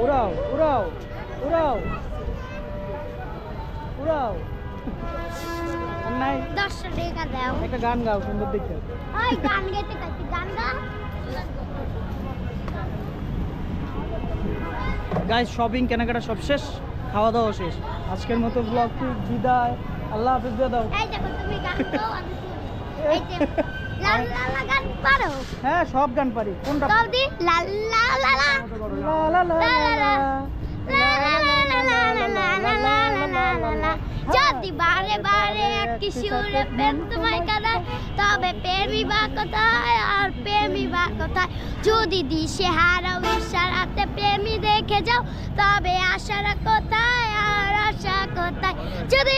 উড়াও উড়াও উড়াও উড়াও নাই দশটা টাকা দাও। একটা গান গাও সুন্দর দেখতে। ওই গান গেতে কাছে গান গা গাইস শপিং কেনাকাটা সব শেষ খাওয়া দাওয়া শেষ। আজকের মতো ব্লগ বিদায়। আল্লাহ হাফিজ দিয়ে দাও। এই দেখো তুমি গান গাও আমি সব গান পারি কোনটা যদি প্রেমী দেখে যাও তবে আর আশা কোথায় যদি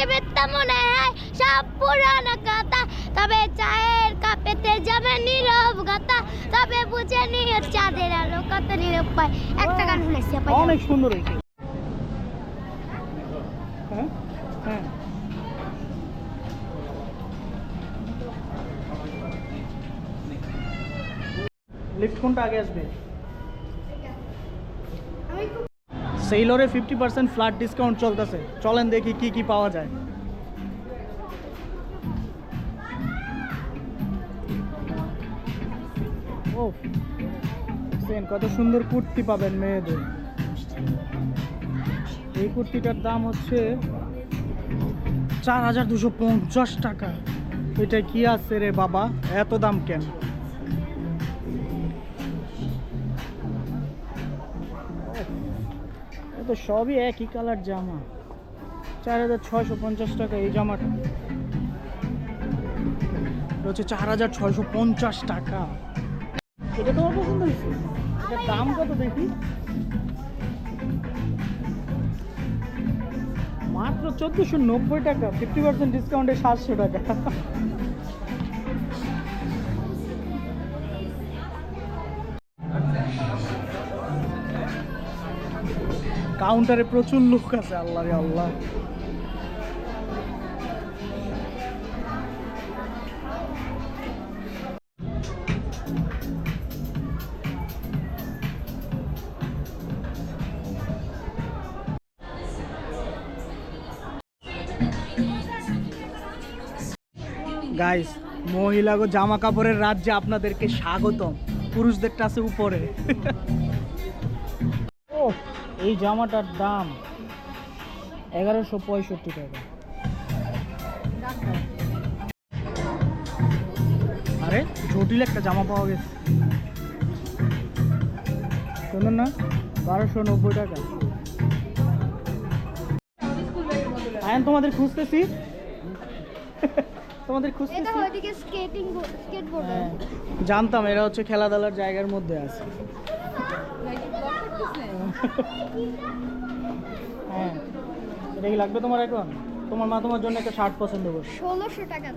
মনে হয় সব পুরানো কথা তবে চায়ের কাপেতে যাবে নীরব গাতা তবে বুঝে নিও চাঁদের আলো কত নিরুপায় একটা গান শুনেছি অনেক সুন্দর হয়েছে। হ্যাঁ? হ্যাঁ। লিফট কোনটা আগে আসবে? সেইলরে ফিফটি পার্সেন্ট ফ্ল্যাট ডিসকাউন্ট চলতেছে। চলেন দেখি কি কি পাওয়া যায়। কত সুন্দর কুর্তি পাবেন মেয়েদের। এই কুর্তিটার দাম হচ্ছে চার হাজার দুশো পঞ্চাশ টাকা। এটা কি আছে রে বাবা? এত দাম কেন? তো সবই একই কালার জামা। চার হাজার ছয়শো পঞ্চাশ টাকা এই জামাটা। হচ্ছে চার হাজার ছয়শো পঞ্চাশ টাকা। এটা তোমার পছন্দ হয়েছে? এটার দাম কত দেখি? মাত্র চোদ্দোশো নব্বই টাকা ফিফটি পার্সেন্ট ডিসকাউন্টে সাতশো টাকা। কাউন্টারে প্রচুর লোক আছে, আল্লাহ রে আল্লাহ। গাইস মহিলা জামা কাপড়ের রাজ্যে আপনাদেরকে স্বাগতম। পুরুষদেরটা আছে উপরে। ও, এই জামাটার দাম এগারোশো পঁয়ষট্টি টাকা। আরে, জটিল একটা জামা পাওয়া গেছে। শুনুন না, বারোশো নব্বই টাকা। আয়ন, তোমাদের খুঁজতেছি। তোমাদের এটা ওইদিকে স্কেটিং স্কেটবোর্ড হ্যাঁ জানতাম এরা হচ্ছে খেলাধুলার জায়গার মধ্যে আছে। হ্যাঁ এটা কি লাগবে তোমার এখন? তোমার মা তোমার জন্য একটা শার্ট পছন্দ করছে। ষোলোশো টাকা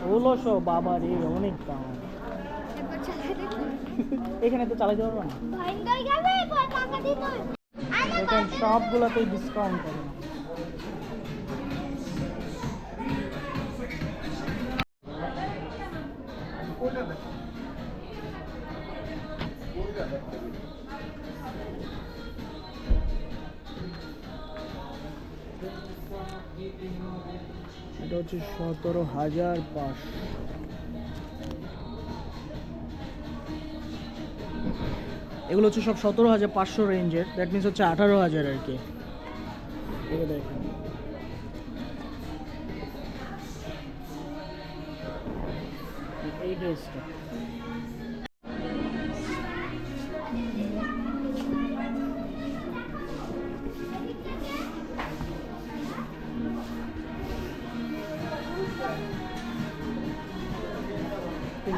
ষোলোশো? বাবা রে অনেক দাম। এখানে তো চালাতে পারবে না? সবগুলোতেই ডিসকাউন্ট করে এটা হচ্ছে সতেরো হাজার পাঁচশো। এগুলো হচ্ছে সব সতেরো হাজার পাঁচশো রেঞ্জের দ্যাট মিনস হচ্ছে আঠারো হাজার আর কি।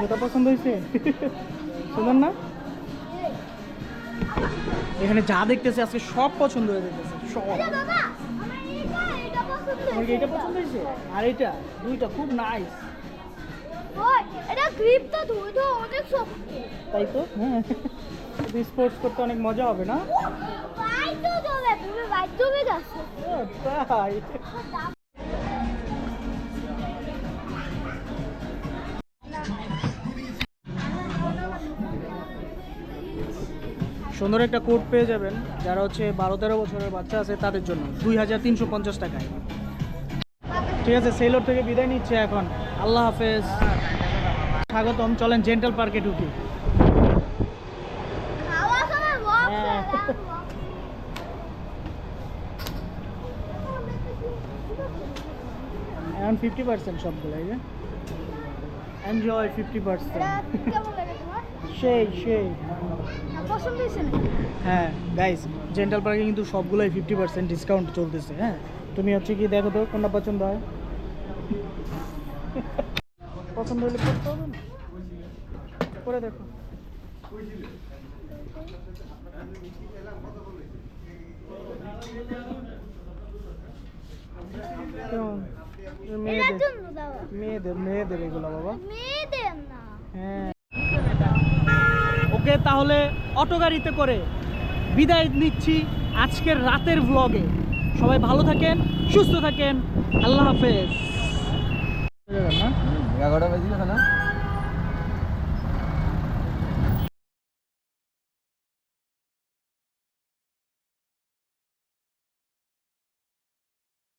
জুতা পছন্দ হয়েছে? সুন্দর না? এখানে যা দেখতেছে আজকে সব পছন্দ হয়ে যেতেছে সব। এটা পছন্দ হয়েছে আর এটা দুইটা খুব নাইস এটা গ্রিপ তো ধুই ধো অনেক শক্ত তাই তো? হ্যাঁ। স্পোর্টস করতে অনেক মজা হবে না? তো যাবে তুমি যাচ্ছে। সুন্দর একটা কোট পেয়ে যাবেন। যারা হচ্ছে বারো তেরো বছরের বাচ্চা আছে তাদের জন্য দুই হাজার তিনশো পঞ্চাশ টাকায়। ঠিক আছে সেলোর থেকে বিদায় নিচ্ছে এখন। আল্লাহ হাফেজ। স্বাগতম চলেন জেন্টাল পার্কে ঢুকি। হ্যাঁ। এখন ফিফটি পার্সেন্ট সবগুলো এই যে। এনজয় ফিফটি পার্সেন্ট সেই সেই। পছন্দ হয়েছে না হ্যাঁ গাইস জেন্টাল পার্কে কিন্তু সবগুলোই ফিফটি পার্সেন্ট ডিসকাউন্ট চলতেছে হ্যাঁ? তুমি হচ্ছে কি দেখো তো কোনটা পছন্দ হয়? পছন্দ হলে করতে হবে না? করে দেখো। মেয়েদের মেয়েদের মেয়েদের এগুলো বাবা। মেয়েদের না। হ্যাঁ। ওকে তাহলে অটো গাড়িতে করে বিদায় নিচ্ছি আজকের রাতের ব্লগে সবাই ভালো থাকেন, সুস্থ থাকেন, আল্লাহ হাফেজ। এগারোটা না?